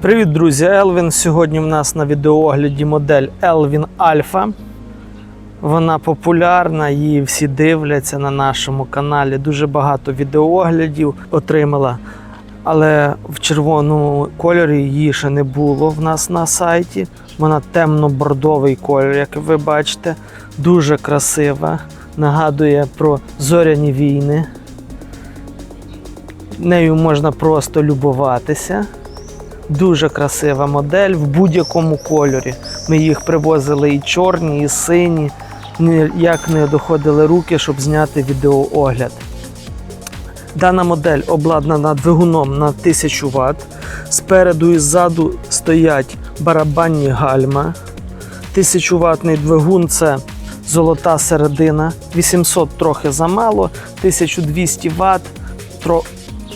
Привіт, друзі! Елвін. Сьогодні в нас на відеоогляді модель Elvin Alpha. Вона популярна, її всі дивляться на нашому каналі. Дуже багато відеооглядів отримала. Але в червоному кольорі її ще не було в нас на сайті. Вона темно-бордовий кольор, як ви бачите. Дуже красива. Нагадує про зоряні війни. Нею можна просто любуватися. Дуже красива модель в будь-якому кольорі. Ми їх привозили і чорні, і сині. Ніяк не доходили руки, щоб зняти відеоогляд. Дана модель обладнана двигуном на 1000 Вт. Спереду і ззаду стоять барабанні гальма. 1000 ватний двигун це золота середина. 800 трохи замало, 1200 Вт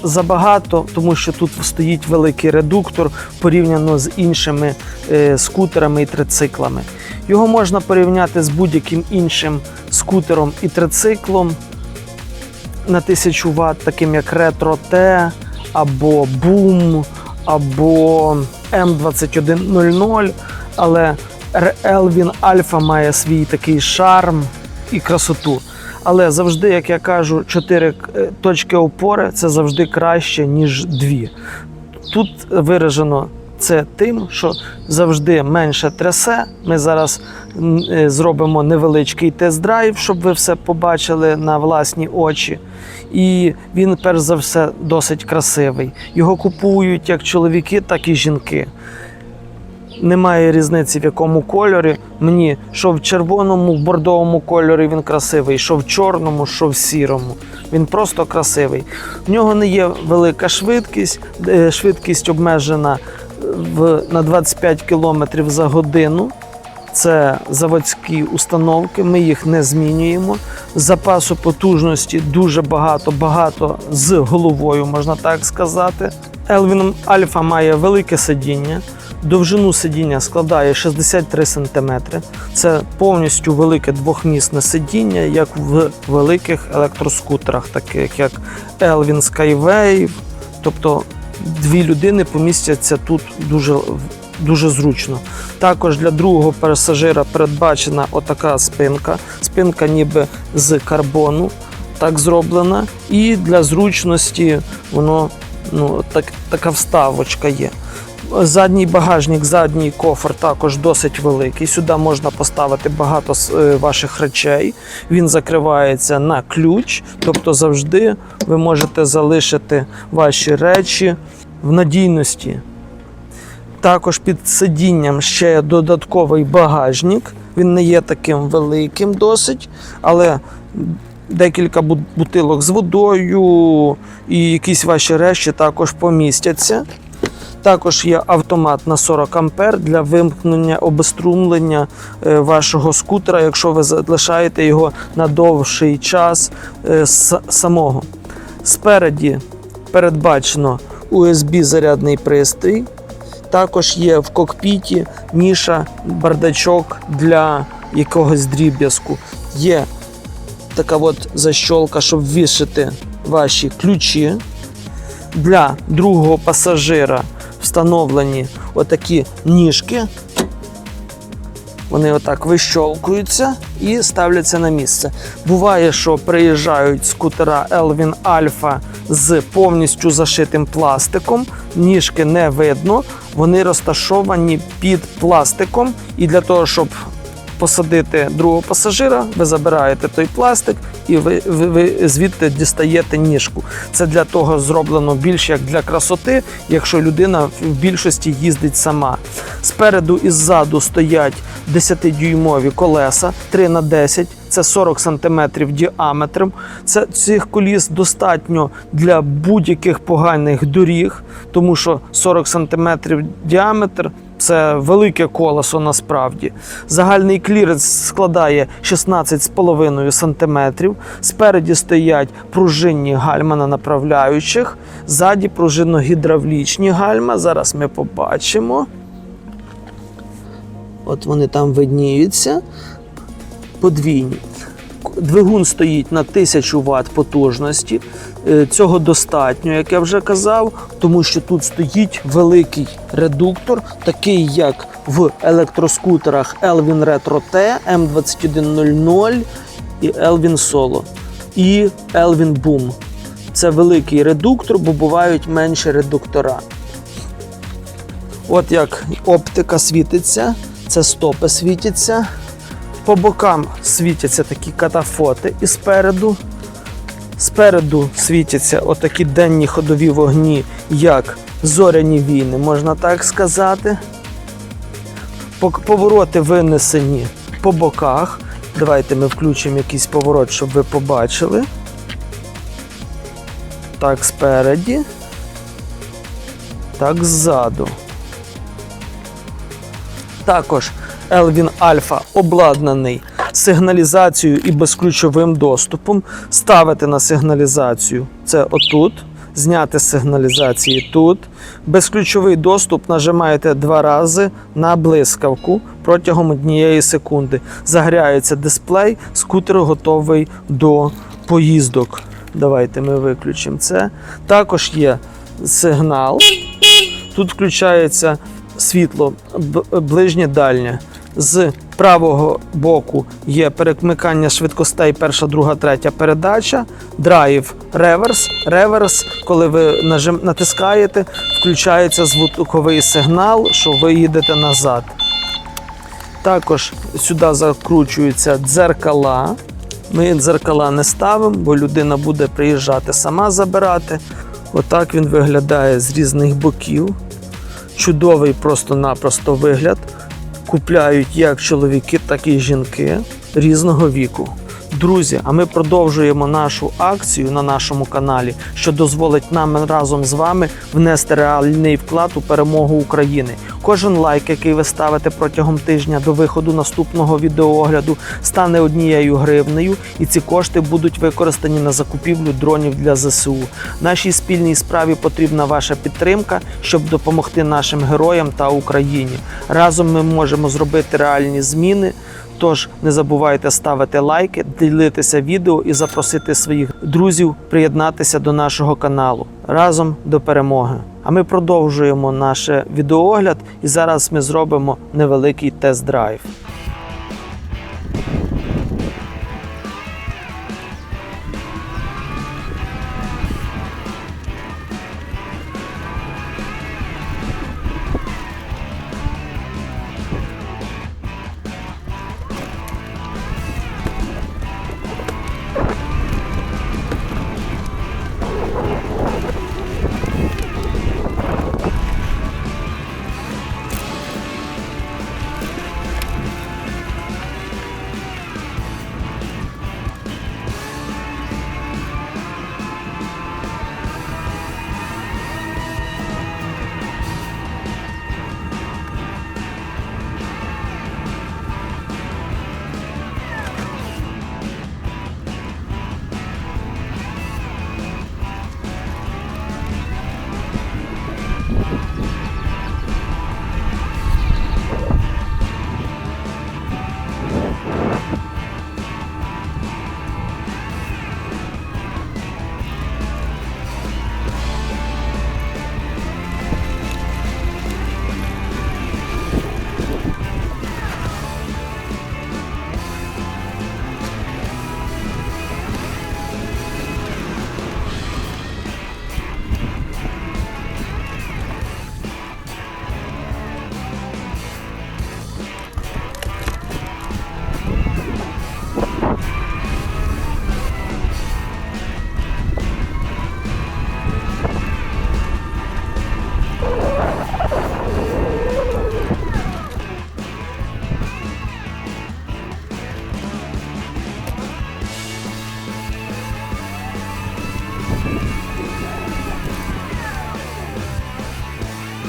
забагато, тому що тут стоїть великий редуктор порівняно з іншими е, скутерами і трициклами. Його можна порівняти з будь-яким іншим скутером і трициклом на 1000 Вт, таким як Retro T або Boom, або M2100, але Elvin Alpha має свій такий шарм і красоту. Але завжди, як я кажу, чотири е, точки опори це завжди краще, ніж дві. Тут виражено це тим, що завжди менше трясе. Ми зараз е, зробимо невеличкий тест-драйв, щоб ви все побачили на власні очі. І він, перш за все, досить красивий. Його купують як чоловіки, так і жінки. Немає різниці в якому кольорі. Мені що в червоному, в бордовому кольорі він красивий, що в чорному, що в сірому. Він просто красивий. В нього не є велика швидкість, е, швидкість обмежена в, на 25 км за годину. Це заводські установки, ми їх не змінюємо. Запасу потужності дуже багато, багато з головою, можна так сказати. Elvin Alpha має велике сидіння. Довжину сидіння складає 63 см. Це повністю велике двохмісне сидіння, як в великих електроскутерах, таких як Elvin Skywave. Тобто дві людини помістяться тут дуже, дуже зручно. Також для другого пасажира передбачена отака спинка. Спинка ніби з карбону, так зроблена. І для зручності воно ну, так, така вставочка є. Задній багажник, задній кофр також досить великий. Сюди можна поставити багато е, ваших речей. Він закривається на ключ, тобто завжди ви можете залишити ваші речі в надійності. Також під сидінням ще додатковий багажник. Він не є таким великим досить, але декілька бутилок з водою і якісь ваші речі також помістяться. Також є автомат на 40 ампер для вимкнення обеструмлення е, вашого скутера, якщо ви залишаєте його на довший час е, самого. Спереді передбачено USB-зарядний пристрій. Також є в кокпіті ніша, бардачок для якогось дріб'язку. Є така от защолка, щоб вішати ваші ключі. Для другого пасажира встановлені отакі ніжки. Вони отак вищолкуються і ставляться на місце. Буває, що приїжджають скутера Elvin Alpha з повністю зашитим пластиком. Ніжки не видно, вони розташовані під пластиком. І для того, щоб посадити другого пасажира, ви забираєте той пластик і ви, ви, ви звідти дістаєте ніжку. Це для того зроблено більш як для красоти, якщо людина в більшості їздить сама. Спереду і ззаду стоять 10-дюймові колеса 3 на 10 це 40 см діаметром. Це цих коліс достатньо для будь-яких поганих доріг, тому що 40 см діаметр це велике колесо насправді. Загальний кліренс складає 16,5 см. Спереді стоять пружинні гальма на направляючих, ззаді пружинно-гідравлічні гальма. Зараз ми побачимо. От вони там видніються. Подвійні. Двигун стоїть на 1000 Вт потужності. Е, Цього достатньо, як я вже казав, тому що тут стоїть великий редуктор, такий як в електроскутерах Elvin Retro T, M2100 і Elvin Solo і Elvin Boom. Це великий редуктор, бо бувають менші редуктора. От як оптика світиться, це стопи світяться. По бокам світяться такі катафоти і спереду. Спереду світяться отакі денні ходові вогні, як зоряні війни, можна так сказати. Повороти винесені по боках. Давайте ми включимо якийсь поворот, щоб ви побачили. Так, спереді. Так, ззаду. Також Elvin Alpha обладнаний сигналізацією і безключовим доступом. Ставити на сигналізацію це отут. Зняти з сигналізації тут. Безключовий доступ нажимаєте два рази на блискавку протягом однієї секунди. Загряється дисплей, скутер готовий до поїздок. Давайте ми виключимо це. Також є сигнал. Тут включається світло ближнє дальнє. З правого боку є перемикання швидкостей перша, друга, третя передача, драйв, реверс. Реверс, коли ви нажим, натискаєте, включається звуковий сигнал, що ви їдете назад. Також сюди закручуються дзеркала. Ми дзеркала не ставимо, бо людина буде приїжджати сама забирати. Отак він виглядає з різних боків. Чудовий просто-напросто вигляд. Купляють як чоловіки, так і жінки різного віку. Друзі, а ми продовжуємо нашу акцію на нашому каналі, що дозволить нам разом з вами внести реальний вклад у перемогу України. Кожен лайк, який ви ставите протягом тижня до виходу наступного відеоогляду, стане однією гривнею, і ці кошти будуть використані на закупівлю дронів для ЗСУ. Нашій спільній справі потрібна ваша підтримка, щоб допомогти нашим героям та Україні. Разом ми можемо зробити реальні зміни. Тож не забувайте ставити лайки, ділитися відео і запросити своїх друзів приєднатися до нашого каналу разом до перемоги. А ми продовжуємо наш відеоогляд, і зараз ми зробимо невеликий тест-драйв.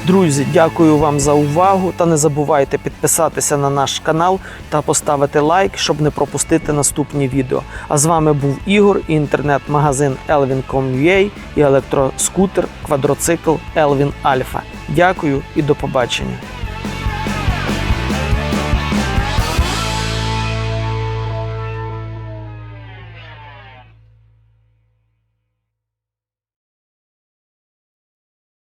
Друзі, дякую вам за увагу та не забувайте підписатися на наш канал та поставити лайк, щоб не пропустити наступні відео. А з вами був Ігор і інтернет-магазин Elvin.com.ua і електроскутер, квадроцикл Elvin Alpha. Дякую і до побачення.